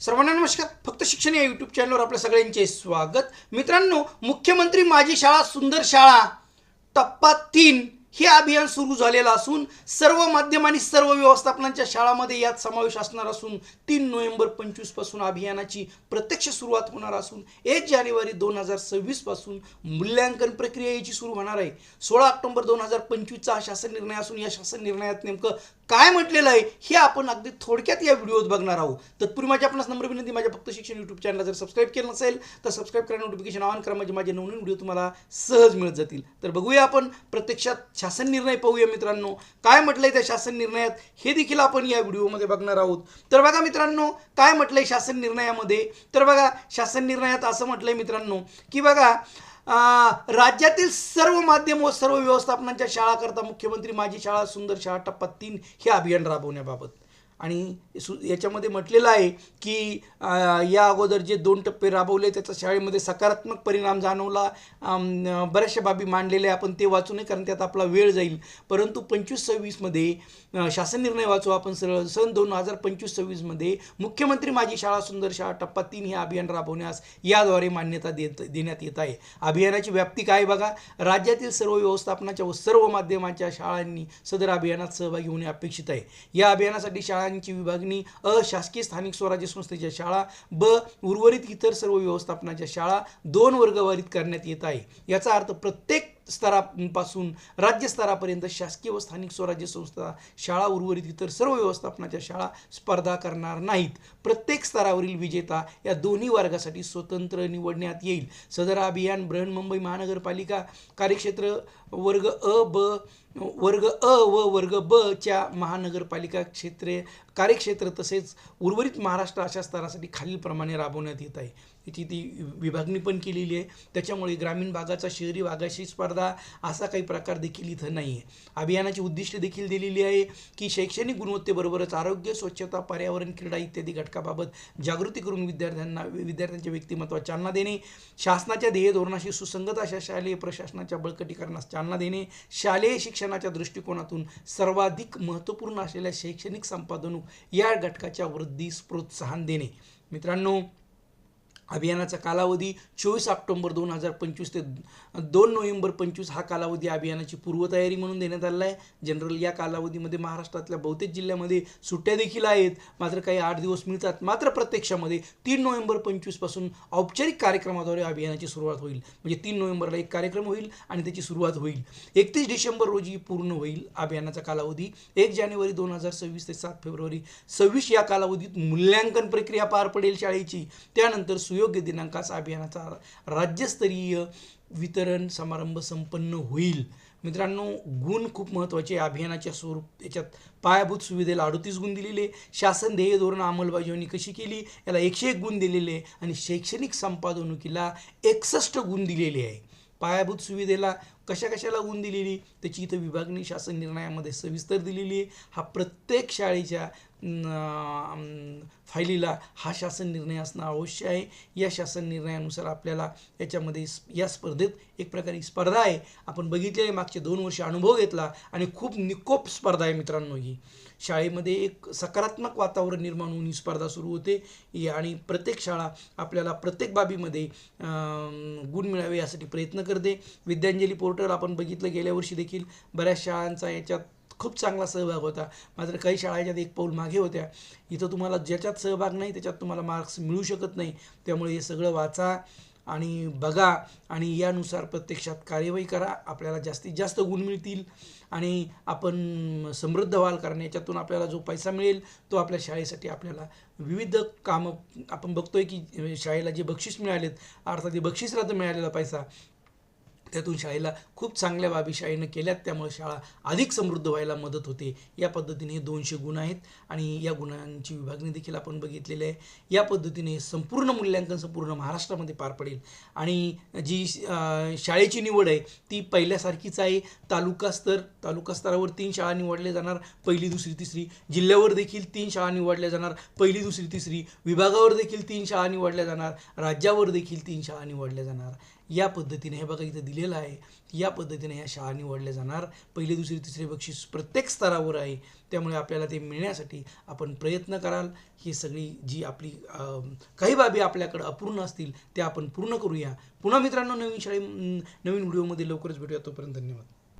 सर्वांना नमस्कार. फक्त शिक्षण या यूट्यूब चॅनलवर आपल्या सगळ्यांचे स्वागत. मित्रांनो मुख्यमंत्री माझी शाळा सुंदर शाळा टप्पा तीन हे अभियान सुरू झालेलं असून सर्व माध्यम आणि सर्व व्यवस्थापनांच्या शाळामध्ये यात समावेश असणार असून तीन नोव्हेंबर पंचवीसपासून अभियानाची प्रत्यक्ष सुरुवात होणार असून एक जानेवारी दोन हजार सव्वीसपासून मूल्यांकन प्रक्रिया याची सुरू होणार आहे. सोळा ऑक्टोबर दोन हजार पंचवीसचा हा शासन निर्णय असून या शासन निर्णयात नेमकं काय म्हटलेलं आहे हे आपण अगदी थोडक्यात या व्हिडिओत बघणार आहोत. तत्पूर्वी माझी आपणास नंबर विनंती माझ्या फक्त शिक्षण यूट्यूब चॅनलला जर सबस्क्राईब केलं नसेल तर सबस्क्राईब करा नोटिफिकेशन ऑन करा म्हणजे माझे नवनवीन व्हिडिओ तुम्हाला सहज मिळत जातील. तर बघूया आपण प्रत्यक्षात शासन निर्णय पाहूया मित्रांनो. काय म्हटलंय त्या शासन निर्णयात हे देखील आपण या व्हिडिओमध्ये बघणार आहोत. तर बघा मित्रांनो काय म्हटलंय शासन निर्णयामध्ये? तर बघा शासन निर्णयात असं म्हटलंय मित्रांनो की बघा राज्यातील सर्व माध्यम व सर्व व्यवस्थापनांच्या शाळाकरता मुख्यमंत्री माझी शाळा सुंदर शाळा टप्पा तीन हे अभियान राबवण्याबाबत. आणि सु याच्यामध्ये म्हटलेलं आहे की या अगोदर जे दोन टप्पे राबवले त्याचा शाळेमध्ये सकारात्मक परिणाम जाणवला. बऱ्याचशा बाबी मांडलेल्या आहे आपण ते वाचू नये कारण त्यात आपला वेळ जाईल. परंतु पंचवीस सव्वीसमध्ये शासन निर्णय वाचू आपण सरळ. सन दोन हजार पंचवीस सव्वीसमध्ये मुख्यमंत्री माझी शाळा सुंदर शाळा टप्पा तीन हे अभियान राबवण्यास याद्वारे मान्यता देत देण्यात येत आहे. अभियानाची व्याप्ती काय बघा? राज्यातील सर्व व्यवस्थापनाच्या व सर्व माध्यमांच्या शाळांनी सदर अभियानात सहभागी होणे अपेक्षित आहे. या अभियानासाठी शाळा शाळांची विभागणी अशासकीय स्थानिक स्वराज्य संस्थेच्या शाळा ब उर्वरित इतर सर्व व्यवस्थापनाच्या शाळा दोन वर्गवारीत करण्यात येत आहे. याचा अर्थ प्रत्येक स्तरापासून राज्यस्तरापर्यंत शासकीय व स्थानिक स्वराज्य संस्था शाळा उर्वरित इतर सर्व व्यवस्थापनाच्या शाळा स्पर्धा करणार नाहीत. प्रत्येक स्तरावरील विजेता या दोन्ही वर्गासाठी स्वतंत्र निवडण्यात येईल. सदर अभियान बृहन्मुंबई महानगरपालिका कार्यक्षेत्र वर्ग अ ब वर्ग अ व वर्ग ब च्या महानगरपालिका क्षेत्रे कार्यक्षेत्र तसेच उर्वरित महाराष्ट्र अशा स्तरासाठी खालीलप्रमाणे राबवण्यात येत आहे. याची ती विभागणी पण केलेली आहे. त्याच्यामुळे ग्रामीण भागाचा शहरी भागाशी स्पर्धा असा काही प्रकार देखील इथं नाही आहे. अभियानाची उद्दिष्ट देखील दिलेली आहे की शैक्षणिक गुणवत्तेबरोबरच आरोग्य स्वच्छता पर्यावरण क्रीडा इत्यादी घटकाबाबत जागृती करून विद्यार्थ्यांना विद्यार्थ्यांच्या व्यक्तिमत्वात चालना देणे शासनाच्या ध्येय धोरणाशी सुसंगत अशा शालेय प्रशासनाच्या बळकटीकरणास चालना देणे शालेय शिक्षणाच्या दृष्टिकोनातून सर्वाधिक महत्त्वपूर्ण असलेल्या शैक्षणिक संपादनूक या घटकाच्या वृद्धीस प्रोत्साहन देणे. मित्रांनो अभियानाचा कालावधी चोवीस ऑक्टोंबर दोन हजार पंचवीस ते दोन नोव्हेंबर पंचवीस हा कालावधी अभियानाची पूर्वतयारी म्हणून देण्यात आलेला आहे. जनरल या कालावधीमध्ये महाराष्ट्रातल्या बहुतेक जिल्ह्यामध्ये सुट्ट्या देखील आहेत. मात्र काही आठ दिवस मिळतात. मात्र प्रत्यक्षामध्ये तीन नोव्हेंबर पंचवीसपासून औपचारिक कार्यक्रमाद्वारे अभियानाची सुरुवात होईल. म्हणजे तीन नोव्हेंबरला एक कार्यक्रम होईल आणि त्याची सुरुवात होईल. एकतीस डिसेंबर रोजी पूर्ण होईल अभियानाचा कालावधी. एक जानेवारी दोन हजार सव्वीस ते सात फेब्रुवारी सव्वीस या कालावधीत मूल्यांकन प्रक्रिया पार पडेल शाळेची. त्यानंतर सुयोग्य दिनांकास अभियानाचा राज्यस्तरीय वितरण समारंभ संपन्न होईल. मित्रांनो गुण खूप महत्त्वाचे अभियानाच्या स्वरूप याच्यात पायाभूत सुविधेला अडतीस गुण दिलेले शासन ध्येय धोरण अंमलबजावणी कशी केली? याला एकशे एक गुण दिलेले आहे. आणि शैक्षणिक संपादनुकीला एकसष्ट गुण दिलेले आहे. पायाभूत सुविधेला कशा कशाला गुण दिलेली? त्याची इथं विभागणी शासन निर्णयामध्ये सविस्तर दिलेली आहे. हा प्रत्येक शाळेच्या फायलीला हा शासन निर्णय असणं आवश्यक आहे. या शासन निर्णयानुसार आपल्याला याच्यामध्ये स्प- या स्पर्धेत एक प्रकारे स्पर्धा आहे. आपण बघितलेले मागचे दोन वर्ष अनुभव घेतला आणि खूप निकोप स्पर्धा आहे मित्रांनो ही. शाळेमध्ये एक सकारात्मक वातावरण निर्माण होऊन ही स्पर्धा सुरू होते. आणि प्रत्येक शाळा आपल्याला प्रत्येक बाबीमध्ये गुण मिळावे यासाठी प्रयत्न करते. विद्यांजली पोर्टल आपण बघितलं गेल्या वर्षी देखील बऱ्याच शाळांचा याच्यात खूप चांगला सहभाग होता. मात्र काही शाळा याच्यात एक पाऊल मागे होत्या. इथं तुम्हाला ज्याच्यात सहभाग नाही त्याच्यात तुम्हाला मार्क्स मिळू शकत नाही. त्यामुळे हे सगळं वाचा आणि बघा आणि यानुसार प्रत्यक्षात कार्यवाही करा. आपल्याला जास्तीत जास्त गुण मिळतील आणि आपण समृद्ध व्हाल कारण याच्यातून आपल्याला जो पैसा मिळेल तो आपल्या शाळेसाठी आपल्याला विविध कामं आपण बघतोय की शाळेला जे बक्षीस मिळालेत अर्थात ते बक्षीसला मिळालेला पैसा त्यातून शाळेला खूप चांगल्या बाबी शाळेनं केल्यात. त्यामुळे शाळा अधिक समृद्ध व्हायला मदत होते. या पद्धतीने हे दोनशे गुण आहेत आणि या गुणांची विभागणी देखील आपण बघितलेली आहे. या पद्धतीने संपूर्ण मूल्यांकन संपूर्ण महाराष्ट्रामध्ये पार पडेल. आणि जी शाळेची निवड आहे ती पहिल्यासारखीच आहे. तालुका स्तर तालुका स्तरावर तीन शाळा निवडल्या जाणार पहिली दुसरी तिसरी. जिल्ह्यावर देखील तीन शाळा निवडल्या जाणार पहिली दुसरी तिसरी. विभागावर देखील तीन शाळा निवडल्या जाणार राज्यावर देखील तीन शाळा निवडल्या जाणार. या पद्धतीने हे बघा इथं दिलेलं आहे. या पद्धतीने ह्या शाळा निवडल्या जाणार. पहिले दुसरी तिसरी बक्षीस प्रत्येक स्तरावर आहे. त्यामुळे आपल्याला ते मिळण्यासाठी आपण प्रयत्न कराल. ही सगळी जी आपली काही बाबी आपल्याकडं अपूर्ण असतील त्या आपण पूर्ण करूया. पुन्हा मित्रांनो नवीन शाळे नवीन व्हिडिओमध्ये लवकरच भेटूया. तोपर्यंत धन्यवाद.